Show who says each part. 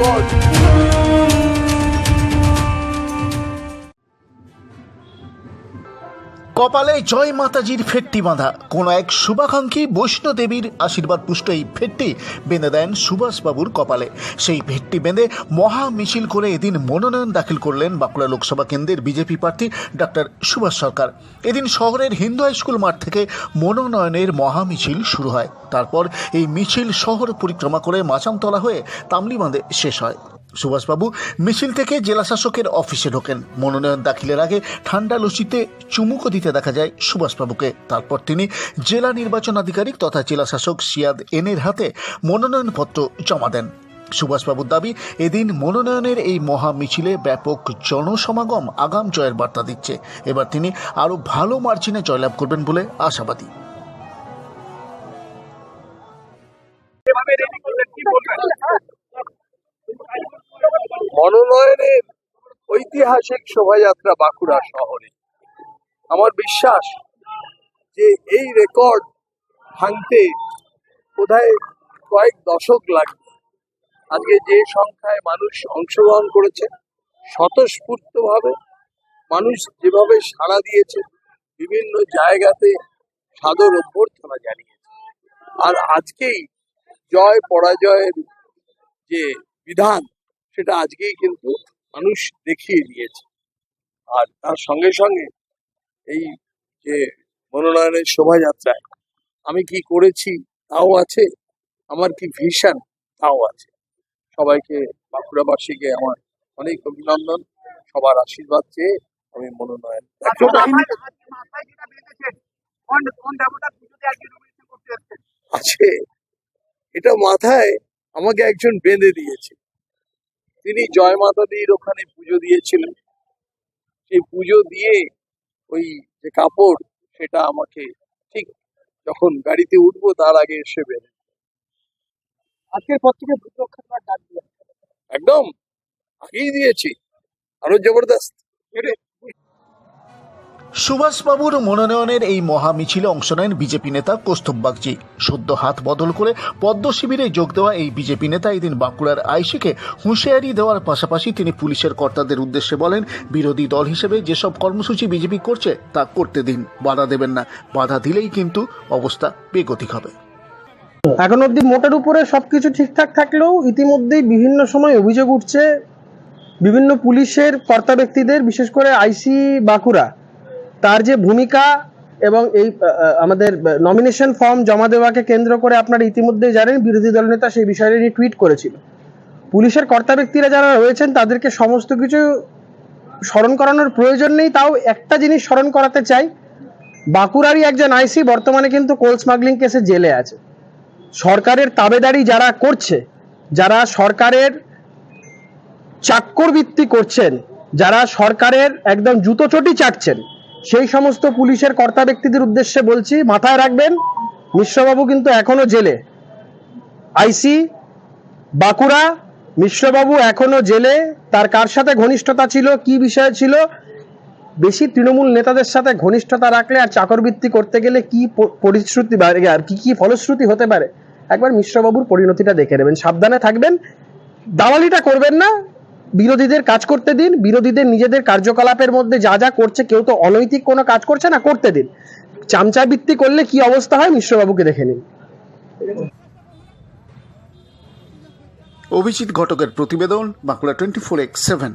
Speaker 1: Record
Speaker 2: কপালে জয় মাতাজির ফেটটি বাঁধা। কোন এক শুভাকাঙ্ক্ষী বৈষ্ণোদেবীর আশীর্বাদ পুষ্ট এই ফেটটি বেঁধে দেন সুভাষবাবুর কপালে। সেই ভেটটি বেঁধে মহা মিছিল করে এদিন মনোনয়ন দাখিল করলেন বাঁকুড়া লোকসভা কেন্দ্রের বিজেপি প্রার্থী ডাক্তার সুভাষ সরকার। এদিন শহরের হিন্দু হাই স্কুল মাঠ থেকে মনোনয়নের মহা মিছিল শুরু হয়। তারপর এই মিছিল শহর পরিক্রমা করে মাচামতলা হয়ে তামলিবাঁধে শেষ হয়। সুভাষবাবু মিছিল থেকে জেলাশাসকের অফিসে ঢোকেন। মনোনয়ন দাখিলের আগে ঠান্ডা লসিতে চুমুকো দিতে দেখা যায় সুভাষবাবুকে। তারপর তিনি জেলা নির্বাচন আধিকারিক তথা জেলাশাসক সিয়াদ এনের হাতে মনোনয়নপত্র জমা দেন। সুভাষবাবুর দাবি, এদিন মনোনয়নের এই মহা মিছিলে ব্যাপক জনসমাগম আগাম জয়ের বার্তা দিচ্ছে। এবার তিনি আরও ভালো মার্জিনে জয়লাভ করবেন বলে আশাবাদী।
Speaker 1: মনোনয়নের ঐতিহাসিক শোভাযাত্রা বাঁকুড়া শহরে। আমার বিশ্বাস যে এই রেকর্ড ভাঙতে বোধহয় কয়েক দশক লাগবে। আজকে যে সংখ্যায় মানুষ অংশগ্রহণ করেছে, স্বতঃস্ফূর্তভাবে মানুষ যেভাবে সাড়া দিয়েছে, বিভিন্ন জায়গাতে সাদর অভ্যর্থনা জানিয়েছে। আর আজকেই জয় পরাজয়ের যে বিধান সেটা আজকেই কিন্তু মানুষ দেখিয়ে দিয়েছে। আর তার সঙ্গে সঙ্গে এই যে মনোনয়নের শোভাযাত্রায় আমি কি করেছি তাও আছে আমার কি ভিশন তাও আছে। সবাইকে বাঁকুড়াবাসীকে আমার অনেক অভিনন্দন সবার আশীর্বাদ চেয়ে আমি মনোনয়ন আছে। এটা মাথায় আমাকে একজন বেঁধে দিয়েছে। তিনি জয় মাতা দির ওখানে পুজো দিয়েছিলেন। সেই পুজো দিয়ে ওই যে কাপড় সেটা আমাকে ঠিক যখন গাড়িতে উঠবো তার আগে এসে বেঁধে
Speaker 3: আজকের পর থেকে
Speaker 1: একদম আগেই দিয়েছি। আরও জবরদস্ত।
Speaker 2: সুভাষবাবুর মনোনয়নের এই মহা মিছিলে অংশ নেন বিজেপি নেতা কৌস্তব বাগচি। সদ্য হাত বদল করে পদ্ম শিবিরে যোগ দেওয়া এই বিজেপি নেতা এদিন বাঁকুড়ার আইসিকে হুঁশিয়ারি দেওয়ার পাশাপাশি তিনি পুলিশের কর্তাদের উদ্দেশ্যে বলেন, বিরোধী দল হিসেবে যেসব কর্মসূচি বিজেপি করছে তা করতে দিন, বাধা দেবেন না। বাধা দিলেই কিন্তু অবস্থা বেগতিক হবে।
Speaker 3: এখন অবধি মোটার উপরে সবকিছু ঠিকঠাক থাকলেও ইতিমধ্যেই বিভিন্ন সময় অভিযোগ উঠছে বিভিন্ন পুলিশের কর্তা ব্যক্তিদের, বিশেষ করে আইসি বাঁকুড়া। তার যে ভূমিকা এবং এই আমাদের নমিনেশন ফর্ম জমা দেওয়াকে কেন্দ্র করে আপনারা ইতিমধ্যেই জানেন, বিরোধী দলনেতা সেই বিষয়টা নিয়ে টুইট করেছিল। পুলিশের কর্তা ব্যক্তিরা যারা রয়েছেন, তাদেরকে সমস্ত কিছু স্মরণ করানোর প্রয়োজন নেই। তাও একটা জিনিস স্মরণ করাতে চাই, বাঁকুড়ারই একজন আইসি বর্তমানে কিন্তু কোল স্মাগলিং কেসে জেলে আছে। সরকারের তাবেদারি যারা করছে, যারা সরকারের চাক্কর ভিত্তি করছেন, যারা সরকারের একদম জুতো চটি চাটছেন সেই সমস্ত পুলিশের কর্তা ব্যক্তিদের উদ্দেশ্যে বলছি, মাথায় রাখবেন, মিশ্রবাবু কিন্তু এখনও জেলে। আইসি, বাঁকুড়া, মিশ্রবাবু এখনও জেলে। তার কার সাথে ঘনিষ্ঠতা ছিল, কি বিষয় ছিল? বেশি তৃণমূল নেতাদের সাথে ঘনিষ্ঠতা রাখলে আর চাকরবৃত্তি করতে গেলে কি পরিশ্রুতি আর কি কি ফলশ্রুতি হতে পারে? একবার মিশ্রবাবুর পরিণতিটা দেখে নেবেন, সাবধানে থাকবেন। দালালিটা করবেন না বিরোধীদের কাজ করতে দিন, বিরোধীদের নিজেদের কার্যকলাপের মধ্যে যা যা করছে, কেউ তো অনৈতিক কোনো কাজ করছে না, করতে দিন। চামচাবৃত্তি করলে কি অবস্থা হয় মিশ্রবাবুকে দেখে নিন।
Speaker 2: অভিজিৎ ঘটকের প্রতিবেদন Bankura twenty four x seven.